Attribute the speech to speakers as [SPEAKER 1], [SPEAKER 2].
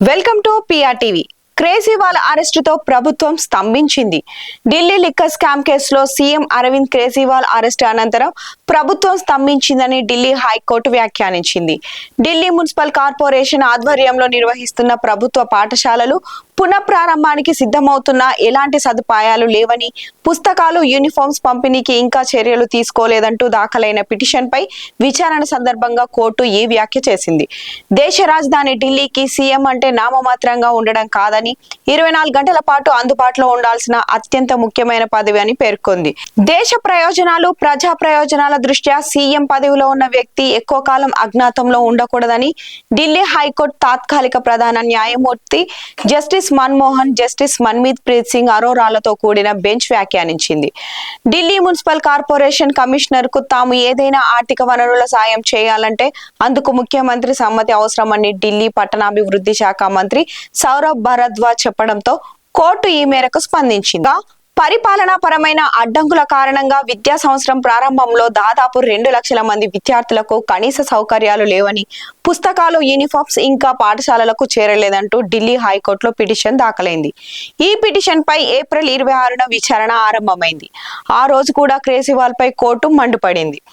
[SPEAKER 1] Welcome to PR TV Kejriwal అరెస్టుతో ప్రభుత్వం స్తంభించింది. ఢిల్లీ లిక్కర్ స్కామ్ కేసులో సీఎం అరవింద్ కేజ్రీవాల్ అరెస్టు అనంతరం ప్రభుత్వం స్తంభించిందని ఢిల్లీ హైకోర్టు వ్యాఖ్యానించింది. ఢిల్లీ మున్సిపల్ కార్పొరేషన్ ఆధ్వర్యంలో నిర్వహిస్తున్న ప్రభుత్వ పాఠశాలలు పునఃప్రారంభానికి సిద్ధమవుతున్న ఎలాంటి సదుపాయాలు లేవని పుస్తకాలు యూనిఫామ్స్ పంపిణీకి ఇంకా చర్యలు తీసుకోలేదంటూ దాఖలైన పిటిషన్ పై విచారణ సందర్భంగా కోర్టు ఈ వ్యాఖ్య చేసింది. దేశ రాజధాని ఢిల్లీకి సీఎం అంటే నామమాత్రంగా ఉండడం కాదని ఇరవై నాలుగు గంటల పాటు అందుబాటులో ఉండాల్సిన అత్యంత ముఖ్యమైన పదవి అని పేర్కొంది. దేశ ప్రయోజనాలు ప్రజా ప్రయోజనాల దృష్ట్యా సీఎం పదవిలో ఉన్న వ్యక్తి ఎక్కువ కాలం అజ్ఞాతంలో ఉండకూడదని ఢిల్లీ హైకోర్టు తాత్కాలిక ప్రధాన న్యాయమూర్తి జస్టిస్ మన్మోహన్ జస్టిస్ మన్మీత్ ప్రీత్ సింగ్ అరోరాలతో కూడిన బెంచ్ వ్యాఖ్యానించింది. ఢిల్లీ మున్సిపల్ కార్పొరేషన్ కమిషనర్కు తాము ఏదైనా ఆర్థిక వనరుల సాయం చేయాలంటే అందుకు ముఖ్యమంత్రి సమ్మతి అవసరమని ఢిల్లీ పట్టణాభివృద్ధి శాఖ మంత్రి సౌరభ్ భరద్వాజ్ చెప్పడంతో కోర్టు ఈ మేరకు స్పందించింది. పరిపాలనా పరమైన అడ్డంకుల కారణంగా విద్యా సంవత్సరం ప్రారంభంలో దాదాపు రెండు లక్షల మంది విద్యార్థులకు కనీస సౌకర్యాలు లేవని పుస్తకాలు యూనిఫామ్స్ ఇంకా పాఠశాలలకు చేరలేదంటూ ఢిల్లీ హైకోర్టులో పిటిషన్ దాఖలైంది. ఈ పిటిషన్ పై ఏప్రిల్ ఇరవై ఆరున విచారణ ఆరంభమైంది. ఆ రోజు కూడా కేజ్రీవాల్ పై కోర్టు మండిపడింది.